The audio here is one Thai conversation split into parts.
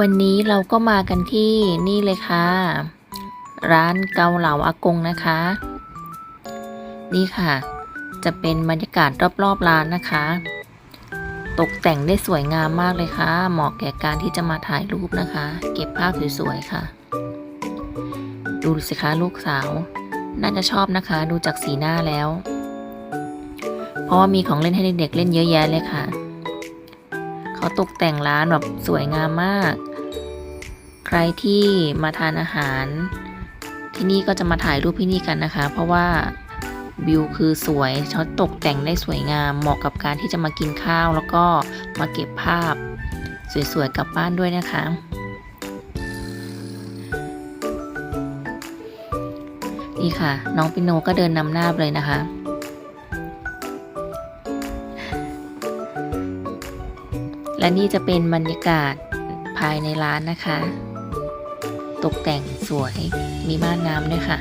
วันนี้เราก็มากันที่นี่เลยค่ะ ร้านเกาเหลาอากงนะคะ นี่ค่ะ จะเป็นบรรยากาศรอบๆร้านนะคะ ตกแต่งได้สวยงามมากเลยค่ะ เหมาะแก่การที่จะมาถ่ายรูปนะคะ เก็บภาพสวยๆค่ะ ดูสิคะลูกสาว น่าจะชอบนะคะ ดูจากสีหน้าแล้ว เพราะว่ามีของเล่นให้เด็กๆเล่นเยอะแยะเลยค่ะ เขาตกแต่งร้านแบบสวยงามมาก ใครที่มาทานอาหาร ที่นี่ก็จะมาถ่ายรูปที่นี่กันนะคะ เพราะว่าวิวคือสวยเขาตกแต่งได้สวยงาม เหมาะกับการที่จะมากินข้าว แล้วก็มาเก็บภาพ สวยๆกลับบ้านด้วยนะคะ นี่ค่ะ น้องปิโนก็เดินนำหน้าเลยนะคะ และนี่จะเป็นบรรยากาศภายในร้านนะคะ ตกแต่งสวยมีม่านน้ำด้วยค่ะ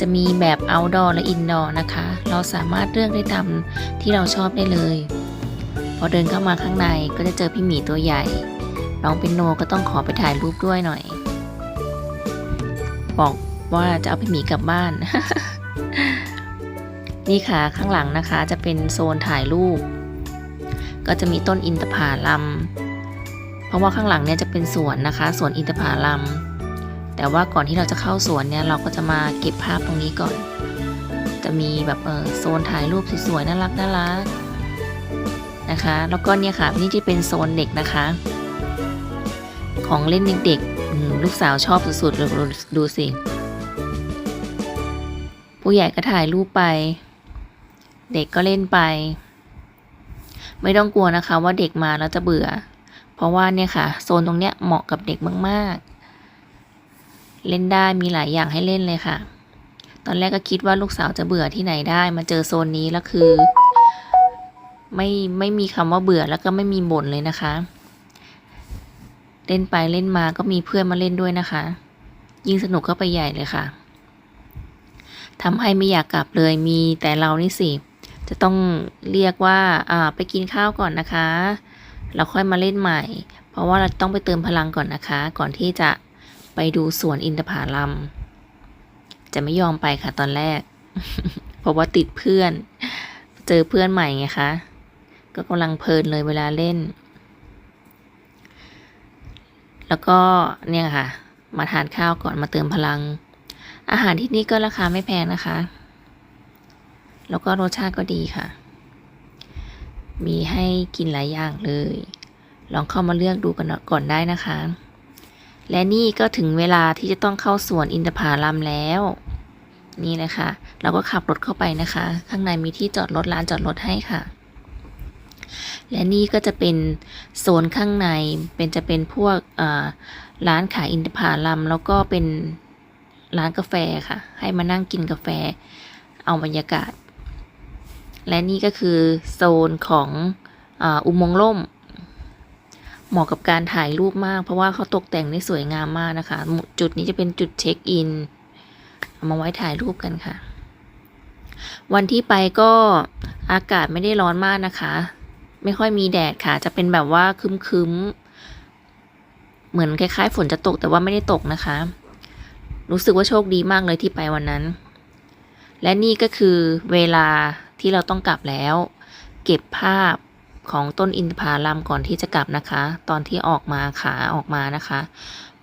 จะมีแบบ outdoor และ indoor นะคะ เราสามารถเลือกได้ตามที่เราชอบได้เลย พอเดินเข้ามาข้างในก็จะเจอพี่หมีตัวใหญ่ น้องเป็นโนก็ต้องขอไปถ่ายรูปด้วยหน่อย บอกว่าจะเอาพี่หมีกลับบ้าน นี่ค่ะข้างหลังนะคะจะเป็นโซนถ่ายรูป ก็จะมีต้นอินทผลัมเพราะว่าข้างหลังเนี่ยจะเป็นสวนนะคะสวนอินทผลัมแต่ว่าก่อนที่เราจะเข้าสวนเนี่ยเราก็จะมาเก็บภาพตรงนี้ก่อน จะมีแบบเออโซนถ่ายรูปสวยๆน่ารักน่ารักนะคะ แล้วก็เนี่ยค่ะนี่จะเป็นโซนเด็กนะคะ ของเล่นเด็กๆลูกสาวชอบสุดๆเลยดูดูสิ ผู้ใหญ่ก็ถ่ายรูปไป เด็กก็เล่นไป ไม่ต้องกลัวนะคะว่าเด็กมาแล้วจะเบื่อ เพราะว่าเนี่ยค่ะ โซนตรงเนี้ยเหมาะกับเด็กมาก ๆ เล่นได้มีหลายอย่างให้เล่นเลยค่ะ ตอนแรกก็คิดว่าลูกสาวจะเบื่อที่ไหนได้ มาเจอโซนนี้แล้วคือ ไม่ไม่มีคำว่าเบื่อแล้วก็ไม่มีบ่นเลยนะคะ เล่นไปเล่นมาก็มีเพื่อนมาเล่นด้วยนะคะ ยิ่งสนุกเข้าไปใหญ่เลยค่ะทำให้ไม่อยากกลับเลยมีแต่เรานี่สิ จะต้องเรียกว่าอ่าไปกินข้าวก่อนนะคะเราค่อยมาเล่นใหม่ เพราะว่าเราต้องไปเติมพลังก่อนนะคะ ก่อนที่จะไปดูสวนอินทผลัม จะไม่ยอมไปค่ะตอนแรก เพราะว่าติดเพื่อน เจอเพื่อนใหม่ไงคะ ก็กำลังเพลินเลยเวลาเล่น แล้วก็เนี่ยค่ะ มาทานข้าวก่อนมาเติมพลัง อาหารที่นี่ก็ราคาไม่แพงนะคะ แล้วก็รสชาติก็ดีค่ะ มีให้กินหลายอย่างเลย ลองเข้ามาเลือกดูกันก่อนได้นะคะ และนี่ก็ถึงเวลาที่จะต้องเข้าสวนอินทผลัมแล้ว นี่เลยค่ะเราก็ขับรถเข้าไปนะคะ ข้างในมีที่จอดรถร้านจอดรถให้ค่ะ และนี่ก็จะเป็นโซนข้างในเป็นจะเป็นพวกร้านขายอินทผลัมแล้วก็เป็นร้านกาแฟค่ะ ให้มานั่งกินกาแฟ เอาบรรยากาศ และนี่ก็คือโซนของอุโมงค์ล่ม เหมาะกับการถ่ายรูปมาก เพราะว่าเขาตกแต่งได้สวยงามมากนะคะ จุดนี้จะเป็นจุดเช็คอินเอามาไว้ถ่ายรูปกันค่ะ วันที่ไปก็อากาศไม่ได้ร้อนมากนะคะ ไม่ค่อยมีแดดค่ะ จะเป็นแบบว่าคึ้มๆ เหมือนคล้าย ๆ ฝนจะตกแต่ว่าไม่ได้ตกนะคะ รู้สึกว่าโชคดีมากเลยที่ไปวันนั้น และนี่ก็คือเวลา ที่เราต้องกลับแล้ว เก็บภาพของต้นอินทผลัมก่อนที่จะกลับนะคะ ตอนที่ออกมาขาออกมานะคะ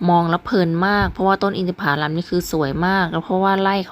มองแล้วเพลินมาก เพราะว่าต้นอินทผลัมนี่คือสวยมาก แล้วเพราะว่าไล่เขา